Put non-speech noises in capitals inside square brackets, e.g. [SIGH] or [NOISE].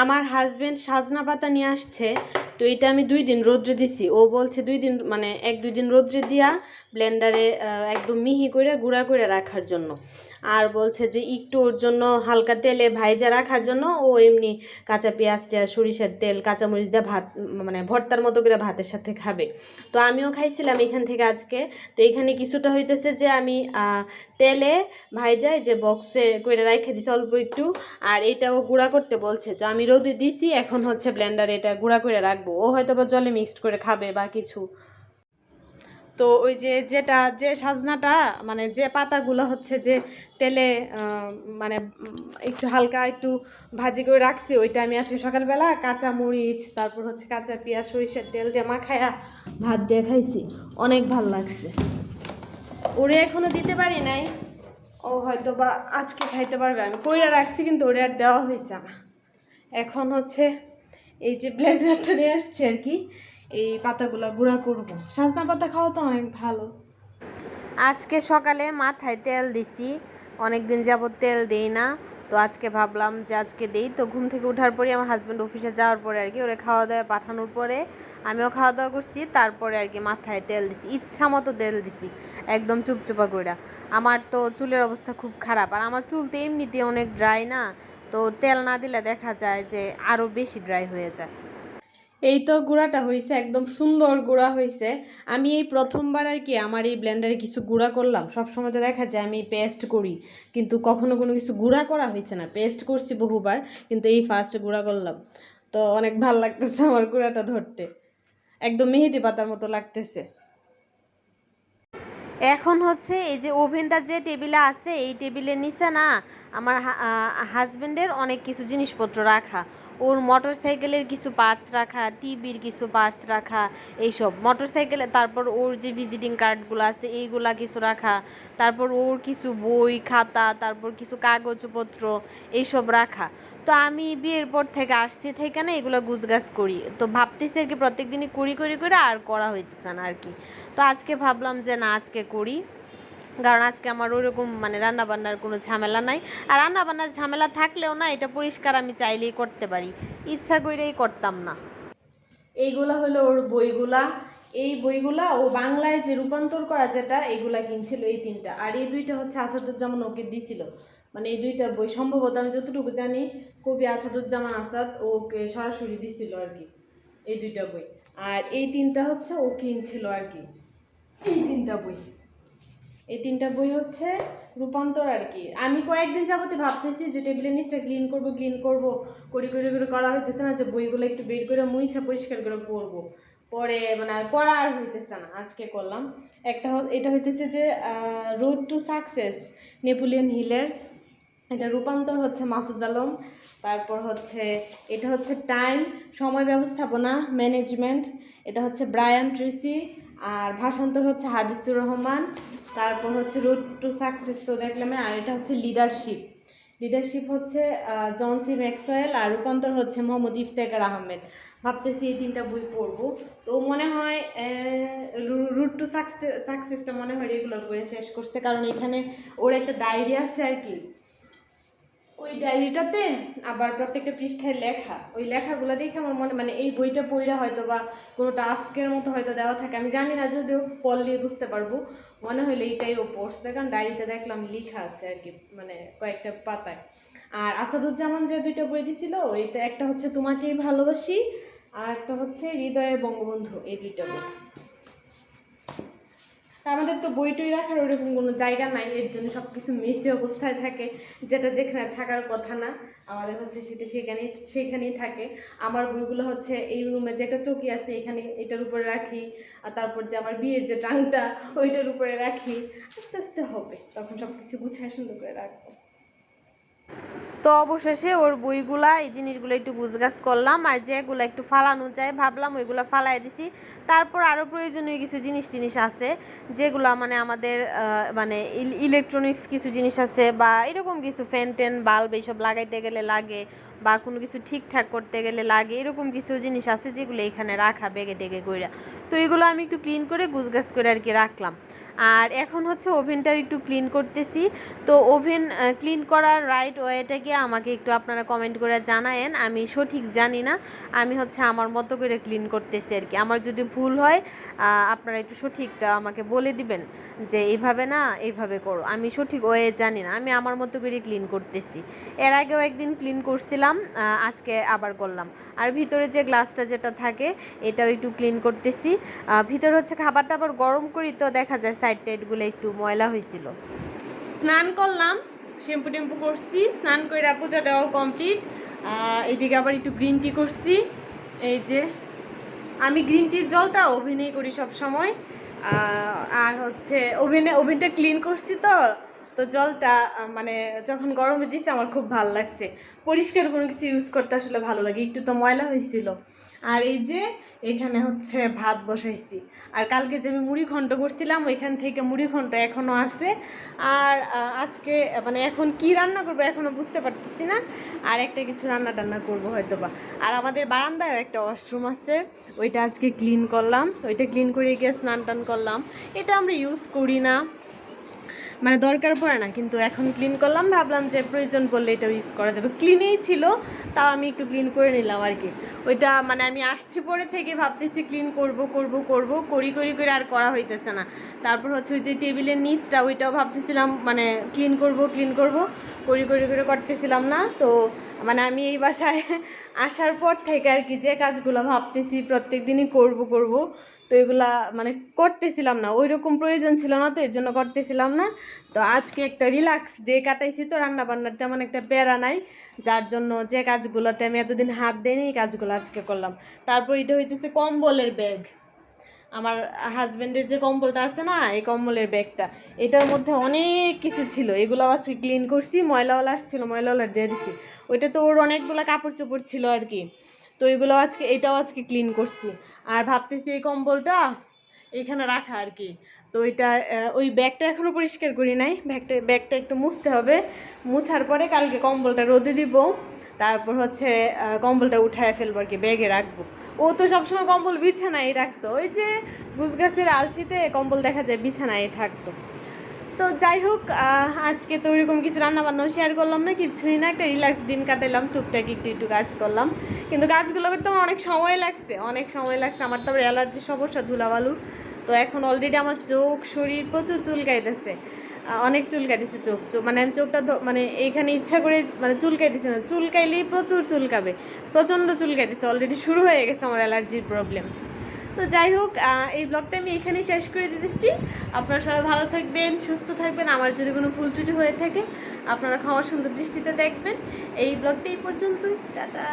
আমার হাজব্যান্ড সাজনা পাতা নিয়ে আসছে, তো এটা আমি দুই দিন রোদ্রে দিছি। ও বলছে দুই দিন মানে এক দুই দিন রোদ্রে দিয়া ব্লেন্ডারে একদম মিহি করে গুঁড়া করে রাখার জন্য। আর বলছে যে একটু ওর জন্য হালকা তেলে ভাইজা রাখার জন্য ও এমনি কাঁচা পেঁয়াজ টেয়াজ, সরিষার তেল, কাঁচামরিচ দিয়ে ভাত মানে ভর্তার মতো করে ভাতের সাথে খাবে। তো আমিও খাইছিলাম এখান থেকে আজকে। তো এখানে কিছুটা হইতেছে যে আমি তেলে ভাইজাই যে বক্সে করে রেখে দিছি অল্প একটু, আর এটাও গুঁড়া করতে বলছে। তো আমি রোদে দিছি, এখন হচ্ছে ব্লেন্ডারে এটা গুঁড়া করে রাখব। ও হয়তো বা জলে মিক্সড করে খাবে বা কিছু। তো ওই যে যেটা, যে সাজনাটা মানে যে পাতাগুলো হচ্ছে যে তেলে মানে একটু হালকা একটু ভাজি করে রাখছি ওইটা আমি আজকে সকালবেলা কাঁচা মরিচ তারপর হচ্ছে কাঁচা পেঁয়াজ, সরিষার তেল দিয়ে মাখায়া ভাত দিয়ে খাইছি। অনেক ভালো লাগছে। ওরে এখনও দিতে পারি নাই। ও হয়তো বা আজকে খাইতে পারবে। আমি কইরা রাখছি, কিন্তু ওরে আর দেওয়া হয়েছে না। এখন হচ্ছে এই যে ব্লেন্ডারটা নিয়ে আসছে আর কি। এই পাতাগুলো গুঁড়া করব। সাজনা পাতা খাওয়া তো অনেক ভালো। আজকে সকালে মাথায় তেল দিছি। অনেক দিন যাবত তেল দেই না। তো আজকে ভাবলাম যে আজকে দেই। তো ঘুম থেকে ওঠার পরে আমার হাজব্যান্ড অফিসে যাওয়ার পরে আর কি ওরে খাওয়া দাওয়া পাঠানোর পরে আমিও খাওয়া দাওয়া করছি। তারপরে আর কি মাথায় তেল দিছি। ইচ্ছা মতো তেল দিছি, একদম চুপচুপা কইরা। আমার তো চুলের অবস্থা খুব খারাপ। আর আমার চুল তো এমনিতে অনেক ড্রাই না। তো তেল না দিলে দেখা যায় যে আরও বেশি ড্রাই হয়ে যায়। এই তো গুঁড়াটা হয়েছে একদম সুন্দর গুঁড়া হয়েছে আমি এই প্রথমবার আর কি আমার এই ব্লেন্ডারে কিছু গুঁড়া করলাম। সব সময় তো দেখা যায় আমি পেস্ট করি, কিন্তু কখনো কোনো কিছু গুঁড়া করা হয়েছে না। পেস্ট করছি বহুবার, কিন্তু এই ফার্স্ট গুঁড়া করলাম। তো অনেক ভালো লাগতেছে আমার গুঁড়াটা ধরতে। একদম মেহেদি পাতার মতো লাগতেছে। এখন হচ্ছে এই যে ওভেনটা যে টেবিলে আছে, এই টেবিলের নিচে না আমার হাজবেন্ডের অনেক কিছু জিনিসপত্র রাখা। ওর মোটর সাইকেলের কিছু পার্টস রাখা টিভির কিছু পার্টস রাখা, এইসব। মোটর সাইকেলে তারপর ওর যে ভিজিটিং কার্ডগুলো আছে, এইগুলা কিছু রাখা। তারপর ওর কিছু বই, খাতা, তারপর কিছু কাগজপত্র, এইসব রাখা। তো আমি বিয়ের পর থেকে আসছি থেকে না এগুলো গুজগাছ করি। তো ভাবতেছি আর কি প্রত্যেক দিনই করি করি করে আর করা হইতেছে না আর কি। তো আজকে ভাবলাম যে না, আজকে করি। কারণ আজকে আমার ওইরকম মানে রান্নাবান্নার কোনো ঝামেলা নাই। আর রান্নাবান্নার ঝামেলা থাকলেও না, এটা পরিষ্কার আমি চাইলেই করতে পারি। ইচ্ছা করেই করতাম না। এইগুলা হলো ওর বইগুলা। এই বইগুলা ও বাংলায় যে রূপান্তর করা যেটা, এইগুলা কিনছিল এই তিনটা। আর এই দুইটা হচ্ছে আসাদুজ্জামান ওকে দিছিল। মানে এই দুইটা বই সম্ভবত আমি যতটুকু জানি, কবি আসাদুজ্জামান আসাদ ওকে সরাসরি দিছিল আর কি, এই দুইটা বই। আর এই তিনটা হচ্ছে ও কিনছিল আর কি। এই তিনটা বই। এই তিনটা বই হচ্ছে রূপান্তর আর কি। আমি কয়েকদিন যাবতে ভাবতেছি যে টেবিলের নিচটা ক্লিন করব ক্লিন করব, করি, করে করে, করা হইতেছে না যে বইগুলো একটু বের করে মুইছা পরিষ্কার করে পড়ব। পরে মানে আর পড়া আর হইতেছে না, আজকে করলাম। একটা এটা হইতেছে যে রোড টু সাকসেস নেপোলিয়ন হিলের এটা রূপান্তর হচ্ছে মাহফুজ আলম। তারপর হচ্ছে, এটা হচ্ছে টাইম সময় ব্যবস্থাপনা ম্যানেজমেন্ট এটা হচ্ছে ব্রায়ান ট্রিসি আর ভাষান্তর হচ্ছে হাদিসুর রহমান, তারপর হচ্ছে রোড টু সাকসেস তো দেখলাম, আর এটা হচ্ছে লিডারশিপ লিডারশিপ হচ্ছে জন সি ম্যাক্সওয়েল আর রূপান্তর হচ্ছে মোহাম্মদ ইফতেকার আহমেদ। ভাবতেছি এই তিনটা বই পড়ব। তো মনে হয় রুট টু সাকসেসটা মনে হয় রেগুলার করে শেষ করছে, কারণ এখানে ওর একটা ডায়েরি আছে আর কি। ওই ডায়েরিটাতে আবার প্রত্যেকটা পৃষ্ঠায় লেখা। ওই লেখাগুলো দেখে আমার মনে মানে এই বইটা পড়লে হয়তো বা কোনো টাস্কের মতো হয়তো দেওয়া থাকে। আমি জানি না, যদিও পড়লে বুঝতে পারব। মনে হলো এইটাই ও পড়ছে, কারণ ডায়েরিতে দেখলাম লেখা আছে আর কি মানে কয়েকটা পাতায়। আর আসাদুজ্জামান যে দুইটা বই দিছিল, ওইটা একটা হচ্ছে, তোমাকেই ভালোবাসি আর একটা হচ্ছে, হৃদয়ে বঙ্গবন্ধু এই দুইটা বই। তা আমাদের তো বই টই রাখার ওরকম কোনো জায়গা নাই, এর জন্য সব কিছু মেসে অবস্থায় থাকে, যেটা যেখানে থাকার কথা না। আমাদের হচ্ছে সেটা সেখানেই সেখানেই থাকে। আমার বইগুলো হচ্ছে এই রুমে যেটা চৌকি আছে, এখানে এটার উপরে রাখি, আর তারপর যে আমার বিয়ের যে টাংটা, ওইটার উপরে রাখি, আস্তে আস্তে হবে। তখন সব কিছু গুছায় সুন্দর করে রাখব। তো অবশেষে ওর বইগুলা, এই জিনিসগুলো একটু গুছগাছ করলাম, আর যেগুলো একটু ফালানো যায় ভাবলাম ওইগুলো ফালাই দিছি। তারপর আরও প্রয়োজনীয় কিছু জিনিস টিনিস আছে, যেগুলো মানে আমাদের মানে ইলেকট্রনিক্স কিছু জিনিস আছে, বা এরকম কিছু ফ্যান টেন বাল্ব এইসব লাগাইতে গেলে লাগে, বা কোনো কিছু ঠিকঠাক করতে গেলে লাগে, এরকম কিছু জিনিস আছে যেগুলো এখানে রাখা বেগে টেগে কইরা। তো এগুলো আমি একটু ক্লিন করে গুছগাছ করে আর কি রাখলাম। আর এখন হচ্ছে ওভেনটাও একটু ক্লিন করতেছি। তো ওভেন ক্লিন করার রাইট ওয়েটা কি আমাকে একটু আপনারা কমেন্ট করে জানায়েন। আমি সঠিক জানি না, আমি হচ্ছে আমার মতো করে ক্লিন করতেছি আর কি। আমার যদি ভুল হয় আপনারা একটু সঠিকটা আমাকে বলে দিবেন যে এইভাবে না এইভাবে করো। আমি সঠিক ওয়ে জানি না, আমি আমার মতো করে ক্লিন করতেছি। এর আগেও একদিন ক্লিন করছিলাম আজকে আবার করলাম। আর ভিতরে যে গ্লাসটা যেটা থাকে, এটাও একটু ক্লিন করতেছি। ভিতরে হচ্ছে খাবারটা আবার গরম করি তো দেখা যায় সাইড টাইডগুলো একটু ময়লা হয়েছিল। স্নান করলাম, শ্যাম্পু টেম্পু করছি, স্নান করে পূজা দেওয়া কমপ্লিট এদিকে আবার একটু গ্রিন টি করছি। এই যে, আমি গ্রিন টির জলটা ওভেনেই করি সব সময় আর হচ্ছে ওভেনে ওভেনটা ক্লিন করছি তো তো জলটা মানে যখন গরমে দিছে আমার খুব ভালো লাগছে। পরিষ্কার কোনো কিছু ইউজ করতে আসলে ভালো লাগে, একটু তো ময়লা হয়েছিল। আর এই যে, এখানে হচ্ছে ভাত বসাইছি। আর কালকে যে আমি মুড়ি ঘন্ট করছিলাম, ওইখান থেকে মুড়ি ঘন্ট এখনও আছে। আর আজকে মানে এখন কি রান্না করব এখনও বুঝতে পারতেছি না। আর একটা কিছু রান্না টান্না করব হয়তো বা আর আমাদের বারান্দায় একটা ওয়াশরুম আছে, ওইটা আজকে ক্লিন করলাম। ওইটা ক্লিন করে গিয়ে স্নান টান করলাম। এটা আমরা ইউজ করি না। মানে দরকার পড়ে না, কিন্তু এখন ক্লিন করলাম, ভাবলাম যে প্রয়োজন পড়লে এটা ইউজ করা যাবে। ক্লিনেই ছিল, তাও আমি একটু ক্লিন করে নিলাম আর কি। ওইটা মানে আমি আসছি পরে থেকে ভাবতেছি ক্লিন করব করব করব, করি করি, করে আর করা হইতেছে না। তারপর হচ্ছে ওই যে টেবিলের নিচটা, ওইটাও ভাবতেছিলাম মানে ক্লিন করব ক্লিন করব, করি করি, করে করতেছিলাম না। তো মানে আমি এই বাসায় [LAUGHS] আসার পর থেকে আর কি যে কাজগুলো ভাবতেছি, প্রত্যেক দিনই করব করব তো এগুলা মানে করতেছিলাম না ওই রকম প্রয়োজন ছিল না তো, এর জন্য করতেছিলাম না। তো আজকে একটা রিল্যাক্স ডে কাটাইছি তো রান্না বান্নার তেমন একটা প্যারা নাই, যার জন্য যে কাজগুলোতে আমি এতদিন হাত দিইনি, এই কাজগুলো আজকে করলাম। তারপর এটা হইতেছে কম্বলের ব্যাগ। আমার হাজব্যান্ডের যে কম্বলটা আছে না, এই কম্বলের ব্যাগটা, এটার মধ্যে অনেক কিছু ছিল। এগুলো আজকে ক্লিন করছি ময়লাওয়ালা আসছিল ময়লাওয়ালা দিয়ে দিছি। ওইটা তো ওর অনেকগুলো কাপড় চোপড় ছিল আর কি। তো এগুলো আজকে এটাও আজকে ক্লিন করছি। আর ভাবতেছি এই কম্বলটা এখানে রাখা আর কি। তো আহ, ওই ব্যাগটা এখনও পরিষ্কার করি নাই। ব্যাগটা ব্যাগটা একটু মুছতে হবে। মুছার পরে কালকে কম্বলটা রোদে দিব। তারপর হচ্ছে কম্বলটা উঠায় ফেলব আর কি ব্যাগে রাখব। ও তো সবসময় কম্বল বিছানায় রাখতো। ওই যে গুছ গাছের আলসিতে কম্বল দেখা যায় বিছানায় থাকতো। তো যাই হোক আজকে তো ওইরকম কিছু রান্না বান্নাও শেয়ার করলাম না, কিছুই না, একটা রিল্যাক্স দিন কাটালাম টুকটাক একটু একটু কাজ করলাম। কিন্তু কাজগুলো করতে আমার অনেক সময় লাগছে, অনেক সময় লাগছে। আমার তো আবার অ্যালার্জির সমস্যা, ধুলাবালু। তো এখন অলরেডি আমার চোখ, শরীর প্রচুর চুলকাইতেছে। অনেক চুলকাইতেছে চোখ। চোখ মানে আমি চোখটা মানে এইখানে ইচ্ছা করে মানে চুলকাইতেছে না। চুলকাইলেই প্রচুর চুলকাবে। প্রচণ্ড চুল চুলকাইতেছে অলরেডি শুরু হয়ে গেছে আমার অ্যালার্জির প্রবলেম তো যাই হোক এই ব্লগটা আমি এখানেই শেষ করে দিতেছি আপনারা সবাই ভালো থাকবেন, সুস্থ থাকবেন। আমার যদি কোনো ভুল ত্রুটি হয়ে থাকে, আপনারা ক্ষমা সুন্দর দৃষ্টিতে দেখবেন। এই ব্লগটা এই পর্যন্তই। টাটা।